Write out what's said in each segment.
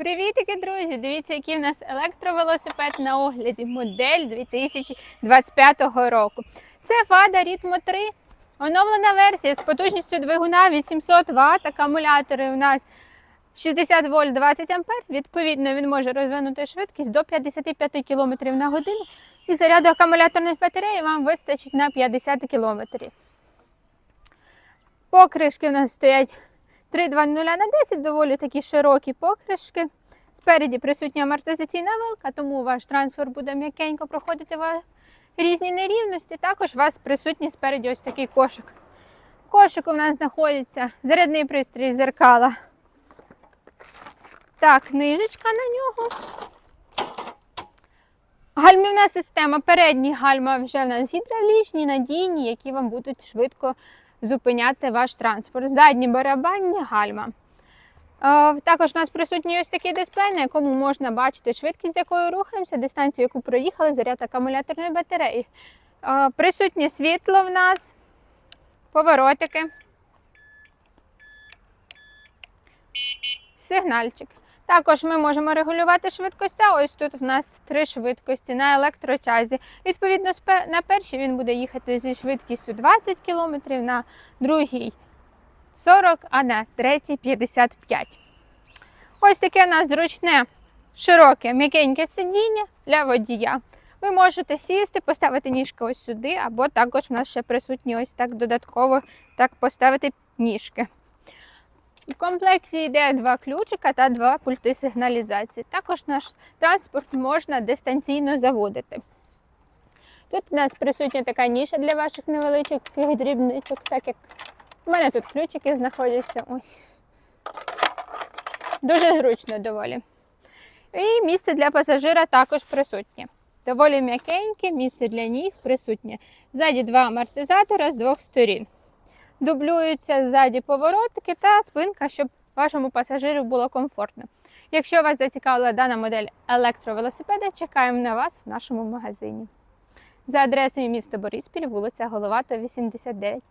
Привітики, друзі! Дивіться, який в нас електровелосипед на огляді. Модель 2025 року. Це FADA Ritmo 3. Оновлена версія з потужністю двигуна 800 Вт. Акумулятори у нас 60 вольт 20 ампер. Відповідно, він може розвинути швидкість до 55 км на годину. І заряду акумуляторних батарей вам вистачить на 50 км. Покришки у нас стоять 3,2,0 на 10, доволі такі широкі покришки. Спереді присутня амортизаційна вилка, тому ваш трансфер буде м'якенько проходити ва- різні нерівності. Також у вас присутній спереді ось такий кошик. В кошику у нас знаходиться зарядний пристрій зеркала. та книжечка на нього. Гальмівна система. Передні гальма вже в нас гідравлічні, надійні, які вам будуть швидко зупиняти ваш транспорт. Задні барабанні гальма. Е, Також у нас присутній ось такий дисплей, на якому можна бачити швидкість, з якою рухаємося, дистанцію, яку проїхали, заряд акумуляторної батареї. Е, Присутнє світло в нас, поворотики, сигнальчик. Також ми можемо регулювати швидкості. а Ось тут у нас три швидкості на електротязі. Відповідно, на першій він буде їхати зі швидкістю 20 км, на другій 40, а на третій 55. Ось таке у нас зручне, широке, м'якеньке сидіння для водія. Ви можете сісти, поставити ніжки ось сюди, або також в нас ще присутні ось так додатково так поставити ніжки. В комплекті йде два ключика та два пульти сигналізації. Також наш транспорт можна дистанційно заводити. Тут у нас присутня така ніша для ваших невеличких дрібничок, так як у мене тут ключики знаходяться. Ось. Дуже зручно доволі. І місце для пасажира також присутнє. Доволі м'якеньке, місце для ніг присутнє. Ззаді два амортизатора з двох сторін. Дублюються ззаді поворотики та спинка, щоб вашому пасажиру було комфортно. Якщо вас зацікавила дана модель електровелосипеда, чекаємо на вас в нашому магазині. За адресою місто Бориспіль, вулиця Головато, 89.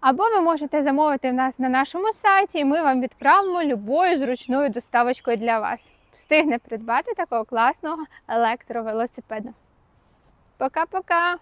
Або ви можете замовити в нас на нашому сайті, і ми вам відправимо любою зручною доставочкою для вас. Встигне придбати такого класного електровелосипеда. Пока-пока!